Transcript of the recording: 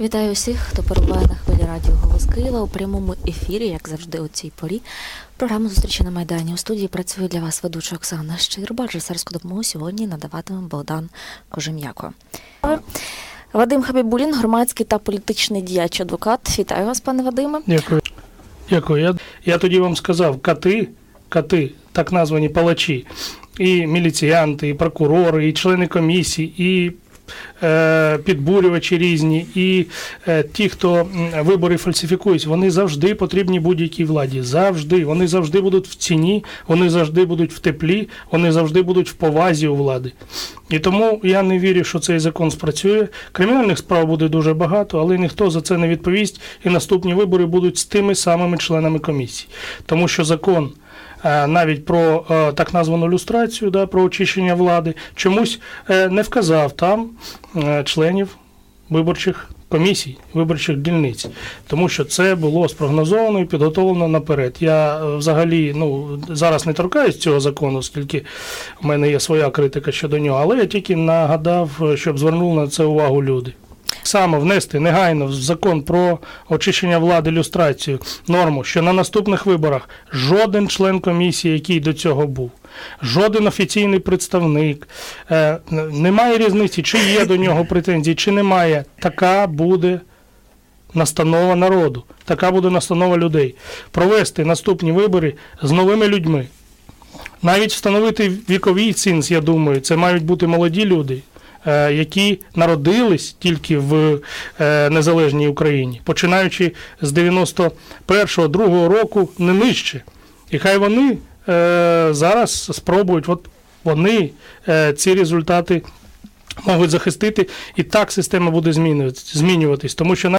Вітаю усіх, хто перебуває на хвилі радіо Голос Києва у прямому ефірі, як завжди, у цій порі. Програму зустрічі на Майдані. У студії працює для вас ведуча Оксана Щирба. Режисерську допомогу сьогодні надаватиме Богдан Кожем'яко. Вадим Хабібулін, громадський та політичний діяч адвокат. Вітаю вас, пане Вадиме. Дякую. Дякую. Я, я тоді вам сказав, кати, кати, так названі палачі, і міліціянти, і прокурори, і члени комісії, і підбурювачі різні, і е, ті, хто вибори фальсифікують, вони завжди потрібні будь-якій владі. Завжди. Вони завжди будуть в ціні, вони завжди будуть в теплі, вони завжди будуть в повазі у влади. І тому я не вірю, що цей закон спрацює. Кримінальних справ буде дуже багато, але ніхто за це не відповість. І наступні вибори будуть з тими самими членами комісії. Тому що закон е, навіть про е, так названу люстрацію, да, про очищення влади, чомусь е, не вказав там е, членів виборчих. Комісій виборчих дільниць, тому що це було спрогнозовано і підготовлено наперед. Я е, взагалі ну зараз не торкаюсь цього закону, оскільки в мене є своя критика щодо нього, але я тільки нагадав, е, щоб звернули на це увагу люди. Саме внести негайно в закон про очищення влади люстрацію норму, що на наступних виборах жоден член комісії, який до цього був, жоден офіційний представник, е, немає різниці, чи є до нього претензії, чи немає. Така буде настанова народу, така буде настанова людей. Провести наступні вибори з новими людьми. Навіть встановити віковий цінз, я думаю, це мають бути молоді люди, які народились тільки в е, незалежній Україні, починаючи з 91-го, 2-го року, не нижче. І хай вони е, зараз спробують, от вони е, ці результати можуть захистити, і так система буде змінюватись. Тому що